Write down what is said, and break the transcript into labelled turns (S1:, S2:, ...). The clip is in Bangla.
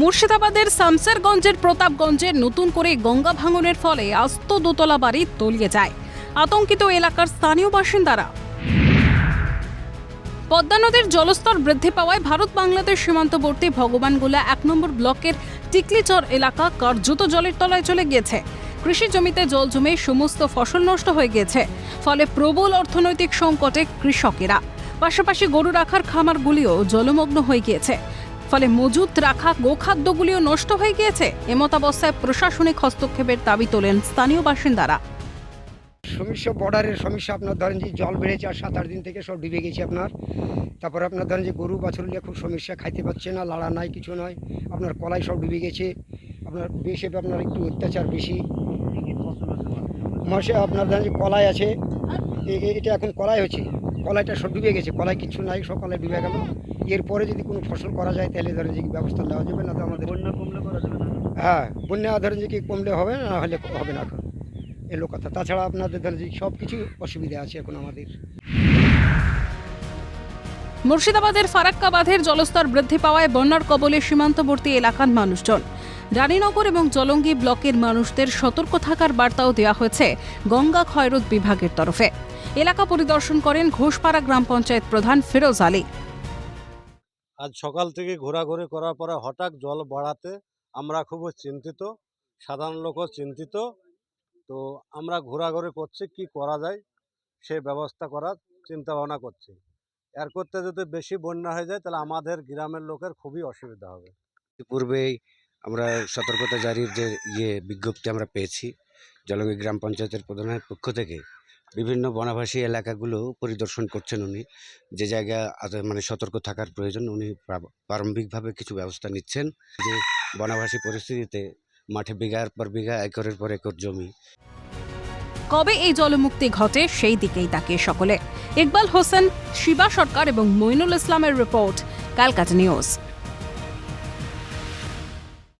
S1: মুর্শিদাবাদের শামসেরগঞ্জের প্রতাপগঞ্জে নতুন করে গঙ্গা ভাঙনের ফলে আস্ত দোতলা বাড়ি তলিয়ে যায়। আতঙ্কিত এলাকার স্থানীয় বাসিন্দারা। পদ্মা নদীর জলস্তর বৃদ্ধি পাওয়ায় ভারত বাংলাদেশ সীমান্তবর্তী ভগবানগোলা এক নম্বর ব্লকের টিকলিচর এলাকা কার্যত জলের তলায় চলে গিয়েছে। কৃষি জমিতে জল জমে সমস্ত ফসল নষ্ট হয়ে গিয়েছে। ফলে প্রবল অর্থনৈতিক সংকটে কৃষকেরা। পাশাপাশি গরু রাখার খামারগুলিও জলমগ্ন হয়ে গিয়েছে। ফলে মজুত রাখা গোখাদ্যগুলিও নষ্ট হয়ে গিয়েছে। এমতাবস্থায় প্রশাসনিক হস্তক্ষেপের দাবি তোলেন স্থানীয় বাসিন্দারা।
S2: সমস্যা বর্ডারের সমস্যা আপনার ধরেন যে জল বেড়েছে আর সাত আট দিন থেকে সব ডুবে গেছে আপনার। তারপরে আপনার ধরেন যে গরু বাছুর নিয়ে খুব সমস্যা খাইতে পাচ্ছে না লাড়া নাই কিছু নয় আপনার কলাই সব ডুবে গেছে। আপনার বেশি আপনার একটু অত্যাচার বেশি। মাসে? আপনার ধরেন যে কলাই আছে। এটা এখন কলাই হচ্ছে। কলাইটা সব ডুবে গেছে কলাই কিছু নাই সব কলাই ডুবে গেল। এরপরে যদি কোনো ফসল করা যায় তাহলে ধরেন যে কি ব্যবস্থা নেওয়া যাবে না তো আমাদের?
S3: বন্যা কমলে করা যাবে না।
S2: হ্যাঁ বন্যা ধরেন যে কি কমলে হবে না হলে হবে না। এখন এলো কথা। তাছাড়া আপনাদের ধরেন যে সব কিছু অসুবিধা আছে এখন আমাদের।
S1: মুর্শিদাবাদের ফারাক্কা বাঁধের জলস্তর বৃদ্ধি পাওয়ায় বন্যার কবলে সীমান্তবর্তী এলাকার মানুষজন। রানীনগর এবং জলঙ্গি ব্লকের মানুষদের সতর্ক থাকার বার্তাও দেওয়া হয়েছে গঙ্গা ক্ষয়রোধ বিভাগের তরফে। এলাকা পরিদর্শন করেন ঘোষপাড়া গ্রাম পঞ্চায়েত প্রধান ফিরোজ আলী।
S3: আজ সকাল থেকে ঘোরাঘুরি করার পরে হঠাৎ জল বাড়াতে আমরা খুব চিন্তিত সাধারণ লোকও চিন্তিত। তো আমরা ঘোরাঘুরি করছি কি করা যায় সে ব্যবস্থা করার চিন্তা ভাবনা করছি। এর করতে যদি বেশি বন্যা হয়ে যায় তাহলে আমাদের গ্রামের লোকের খুবই অসুবিধা হবে।
S4: পূর্বেই আমরা সতর্কতা জারির যে ইয়ে বিজ্ঞপ্তি আমরা পেয়েছি জলঙ্গি গ্রাম পঞ্চায়েতের প্রধানের পক্ষ থেকে বিভিন্ন বনাবাসী এলাকাগুলো পরিদর্শন করছেন উনি। যে জায়গা মানে সতর্ক থাকার প্রয়োজন, উনি প্রারম্ভিকভাবে কিছু ব্যবস্থা নিচ্ছেন যে বনাবাসী পরিস্থিতিতে মাঠে বিঘার পর বিঘা, একরের পর একর জমি।
S1: কবে এই জলমুক্তি ঘটে সেই দিকেই তাকিয়ে সকলে। ইকবাল হোসেন, শিবা সরকার এবং মইনুল ইসলামের রিপোর্ট, ক্যালকাটা নিউজ।